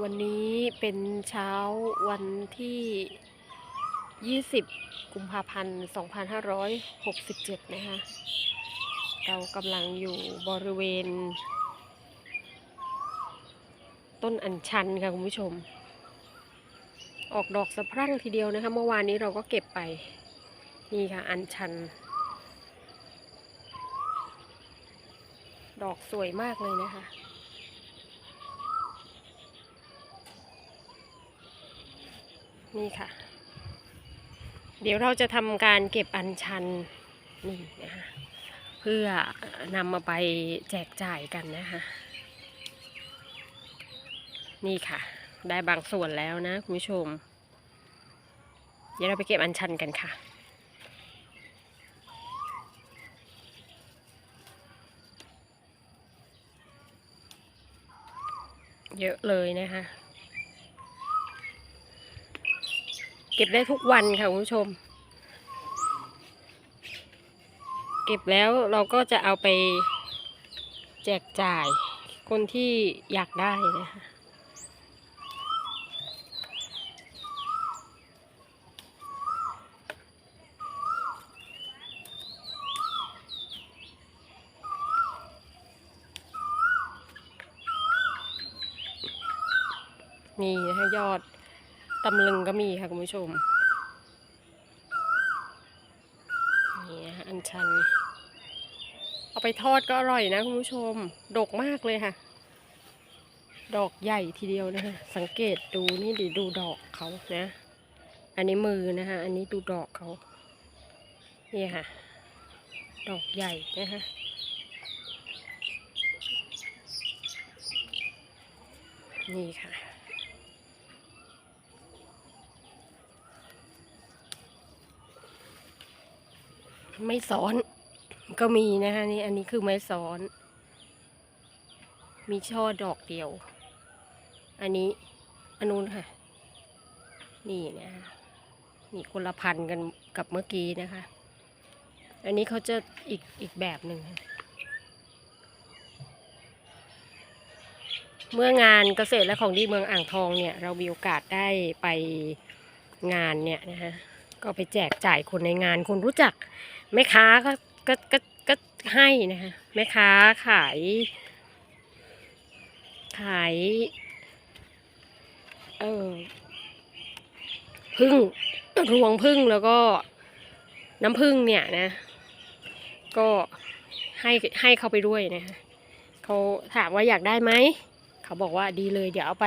วันนี้เป็นเช้าวันที่ 20 กุมภาพันธ์ 2567 นะคะ เรากำลังอยู่บริเวณ ต้นอัญชันค่ะคุณผู้ชม ออกดอกสะพรั่งทีเดียวนะคะ เมื่อวานนี้เราก็เก็บไป นี่ค่ะอัญชัน ดอกสวยมากเลยนะคะ นี่ค่ะ เดี๋ยวเราจะทำการเก็บอัญชันนี่นะคะเพื่อนำมาไปแจกจ่ายกันนะคะ นี่ค่ะ ได้บางส่วนแล้วนะคุณผู้ชม เดี๋ยวเราไปเก็บอัญชันกันค่ะเยอะเลยนะคะ เก็บได้ทุกวันค่ะคุณผู้ชม เก็บแล้วเราก็จะเอาไปแจกจ่ายคนที่อยากได้นะคะนี่นะคะยอด ตำลึงก็มีค่ะคุณผู้ชม นี่นะคะอันชัน เอาไปทอดก็อร่อยนะคุณผู้ชม ดกมากเลยค่ะ ดอกใหญ่ทีเดียวนะคะ สังเกตดูนี่ดิดูดอกเขานะ อันนี้มือนะคะ อันนี้ดูดอกเขา นี่ค่ะ ดอกใหญ่นะคะนี่ค่ะ ไม่ซ้อน ก็มีนะคะนี่อันนี้คือไม้ซ้อน มีช่อดอกเดียว อันนี้อันนู้นค่ะ นี่นะคะนี่คนละพันกันกับเมื่อกี้นะคะ อันนี้เขาจะอีกอีกแบบหนึ่งค่ะเมื่องานเกษตรและของดีเมืองอ่างทองเนี่ย เรามีโอกาสได้ไปงานเนี่ยนะคะ ก็ไปแจกจ่ายคนในงานคนรู้จักแม่ค้าก็ก็ก็ก็ให้นะคะแม่ค้าขาย ขายเออพึ่งรวงพึ่งแล้วก็น้ำพึ่งเนี่ยนะ ก็ให้ให้เขาไปด้วยนะคะเขาถามว่าอยากได้ไหมเขาบอกว่าดีเลยเดี๋ยวเอาไป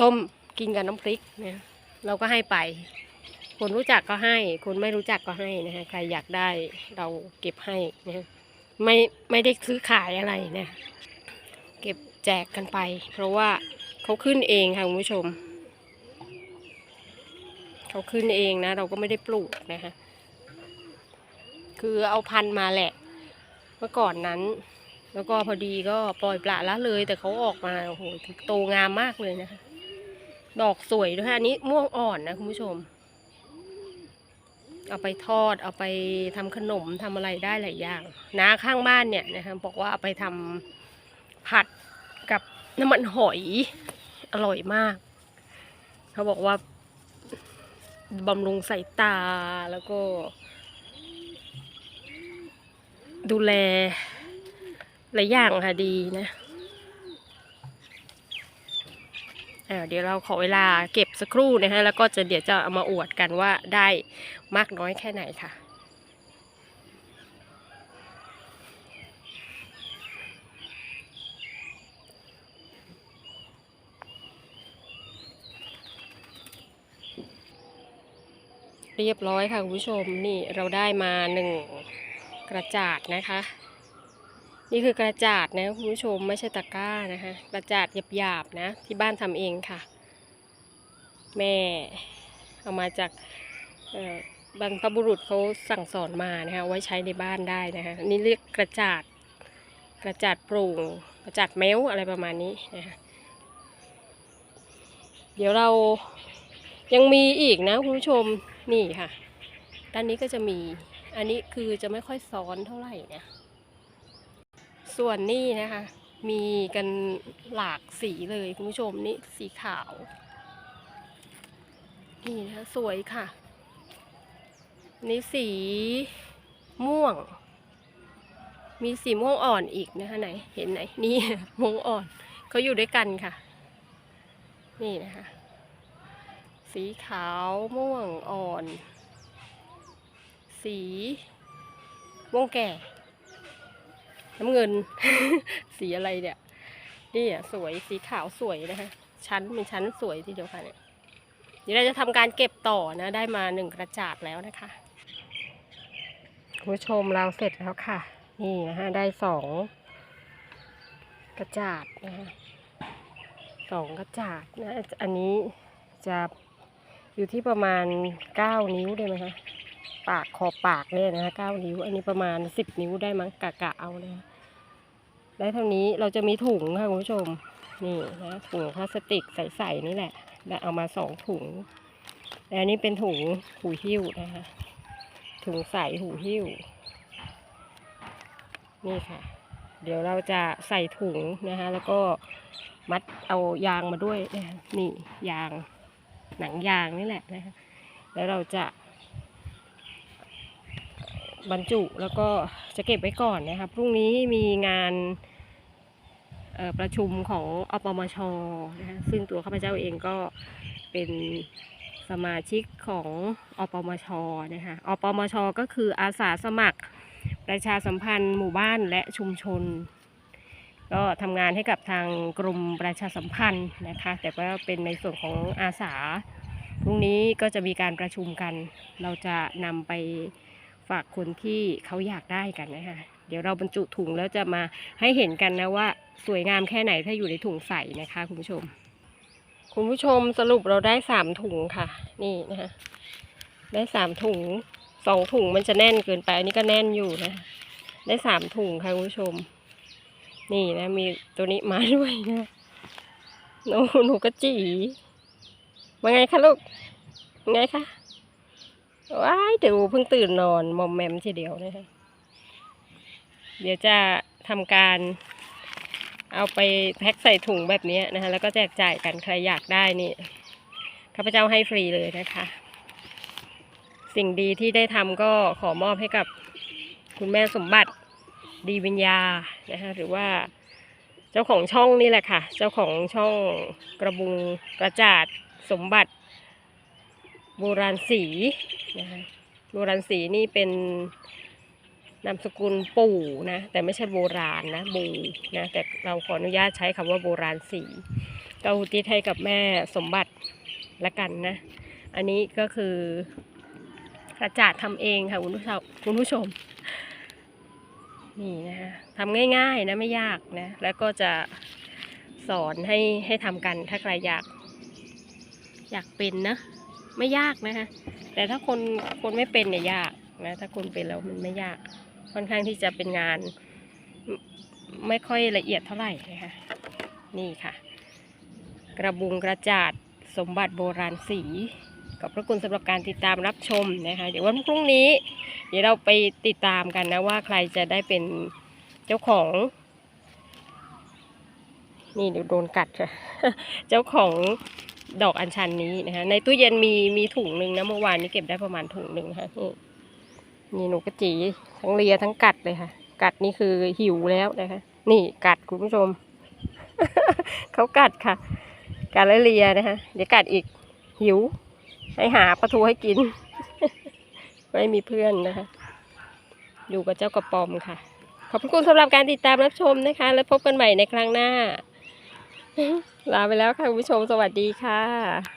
ต้มกินกับน้ำพริกนะเราก็ให้ไป คนรู้จักก็ให้ คนไม่รู้จักก็ให้นะฮะใครอยากได้เราเก็บให้นะไม่ไม่ได้ซื้อขายอะไรนะเก็บแจกกันไป เพราะว่าเขาขึ้นเองค่ะคุณผู้ชมเขาขึ้นเองนะ เราก็ไม่ได้ปลูกนะคะคือเอาพันธุ์มาแหละ เมื่อก่อนนั้น แล้วก็พอดีก็ปล่อยปละละเลย แต่เขาออกมาโอ้โหโตงามมากเลยนะคะดอกสวยด้วยค่ะอันนี้ม่วงอ่อนนะคุณผู้ชม เอาไปทอด เอาไปทำขนมทำอะไรได้หลายอย่างน้าข้างบ้านเนี่ยนะคะบอกว่าเอาไปทำผัดกับน้ำมันหอยอร่อยมาก เขาบอกว่าบำรุงสายตาแล้วก็ ดูแลหลายอย่างค่ะดีนะอ่า เดี๋ยวเราขอเวลาเก็บสักครู่นะคะแล้วก็จะเดี๋ยวจะเอามาอวดกันว่าได้มากน้อยแค่ไหนค่ะเรียบร้อยค่ะคุณผู้ชมนี่เราได้มาหนึ่งกระจาดนะคะ นี่คือกระจาดนะคุณผู้ชมไม่ใช่ตะกร้านะคะกระจาดหยาบๆนะที่บ้านทำเองค่ะ แม่เอามาจากบรรพบุรุษเขาสั่งสอนมานะคะไว้ใช้ในบ้านได้นะคะนนี่เรียกกระจาดกระจาดโปร่งกระจาดเมลอะไรประมาณนี้นะคะเดี๋ยวเรายังมีอีกนะคุณผู้ชมนี่ค่ะ ด้านนี้ก็จะมีอันนี้คือจะไม่ค่อยซ้อนเท่าไหร่นะ ส่วนนี่นะคะ มีกันหลากสีเลยคุณผู้ชมนี่สีขาว นี่นะคะสวยค่ะ นี่สีม่วง มีสีม่วงอ่อนอีกนะคะไหนเห็นไหนนี่ม่วงอ่อนเขาอยู่ด้วยกันค่ะ นี่นะคะ สีขาวม่วงอ่อน สีม่วงแก่ น้ำเงิน สีอะไรเนี่ยนี่อะสวยสีขาวสวยนะคะชั้นเป็นชั้นสวยทีเดียวค่ะเนี่ยเดี๋ยวเราจะทำการเก็บต่อนะ ได้มาหนึ่งกระจาดแล้วนะคะคุณผู้ชมเราเสร็จแล้วค่ะ นี่นะคะได้สองกระจาดนะคะสองกระจาดนะอันนี้จะอยู่ที่ประมาณเก้านิ้วได้ไหมคะ ปากขอบปากเนี่ยนะคะเก้านิ้ว อันนี้ประมาณสิบนิ้วได้มั้งกะกะเอานะคะได้เท่านี้เราจะมีถุงค่ะคุณผู้ชม นี่นะถุงพลาสติกใสๆนี่แหละได้เอามาสองถุงแต่อันนี้เป็นถุงหูหิ้วนะคะถุงใสหูหิ้ว นี่ค่ะ เดี๋ยวเราจะใส่ถุงนะคะแล้วก็มัดเอายางมาด้วยนะคะนี่ยางหนังยางนี่แหละนะคะแล้วเราจะ บรรจุแล้วก็จะเก็บไว้ก่อนนะคะพรุ่งนี้มีงานประชุมของอปมชนะคะซึ่งตัวข้าพเจ้าเองก็เป็นสมาชิกของอปมชนะคะอปมชก็คืออาสาสมัครประชาสัมพันธ์หมู่บ้านและชุมชน ก็ทำงานให้กับทางกรมประชาสัมพันธ์นะคะ แต่ว่าเป็นในส่วนของอาสาพรุ่งนี้ก็จะมีการประชุมกัน เราจะนำไป ฝากคนที่เขาอยากได้กันนะคะเดี๋ยวเราบรรจุถุงแล้วจะมาให้เห็นกันนะว่าสวยงามแค่ไหนถ้าอยู่ในถุงใส่นะคะคุณผู้ชม คุณผู้ชมสรุปเราได้สามถุงค่ะ นี่นะคะได้สามถุงสองถุงมันจะแน่นเกินไป อันนี้ก็แน่นอยู่นะ ได้สามถุงค่ะคุณผู้ชม นี่นะมีตัวนี้มาด้วยนะหนูหนูก็จีมาไงคะลูกไงคะ ว้ายเดี๋ยวเพิ่งตื่นนอนมอมแมมทีเดียวนะคะเดี๋ยวจะทำการเอาไปแพ็คใส่ถุงแบบนี้นะคะแล้วก็แจกจ่ายกันใครอยากได้นี่ข้าพเจ้าให้ฟรีเลยนะคะ สิ่งดีที่ได้ทำก็ขอมอบให้กับคุณแม่สมบัติดีวิญญานะคะหรือว่าเจ้าของช่องนี่แหละค่ะ เจ้าของช่องกระบุงกระจาดสมบัติ โบราณสีนะคะโบราณสีนี่เป็นนามสกุลปู่นะแต่ไม่ใช่โบราณนะบูนะแต่เราขออนุญาตใช้คำว่าโบราณสีก็อุทิศให้กับแม่สมบัติละกันนะ อันนี้ก็คือกระจาดทำเองค่ะคุณผู้ชมคุณผู้ชมนี่นะคะทำง่ายๆนะไม่ยากนะแล้วก็จะสอนให้ให้ทำกันถ้าใครอยากอยากเป็นนะ ไม่ยากนะคะ แต่ถ้าคนคนไม่เป็นเนี่ยยากนะถ้าคนเป็นแล้วมันไม่ยากค่อนข้างที่จะเป็นงาน ไม่ค่อยละเอียดเท่าไหร่นะคะนี่ค่ะ กระบุงกระจาดสมบัติโบราณสีขอบพระคุณสำหรับการติดตามรับชมนะคะ เดี๋ยววันพรุ่งนี้ เดี๋ยวเราไปติดตามกันนะว่าใครจะได้เป็นเจ้าของ นี่เดี๋ยวโดนกัดค่ะ เจ้าของ ดอกอัญชันนี้นะคะในตู้เย็นมีมีถุงหนึ่งนะเมื่อวานนี้เก็บได้ประมาณถุงหนึ่งนะคะนี่นี่หนูกระจีทั้งเลียทั้งกัดเลยค่ะ กัดนี่คือหิวแล้วนะคะ นี่กัดคุณผู้ชม เขากัดค่ะ กัดแล้วเลียนะคะเดี๋ยวกัดอีกหิว ให้หาปลาทูให้กิน ไม่มีเพื่อนนะคะ อยู่กับเจ้ากระปอมค่ะ ขอบคุณสำหรับการติดตามรับชมนะคะ แล้วพบกันใหม่ในครั้งหน้า ลาไปแล้วค่ะคุณผู้ชมสวัสดีค่ะ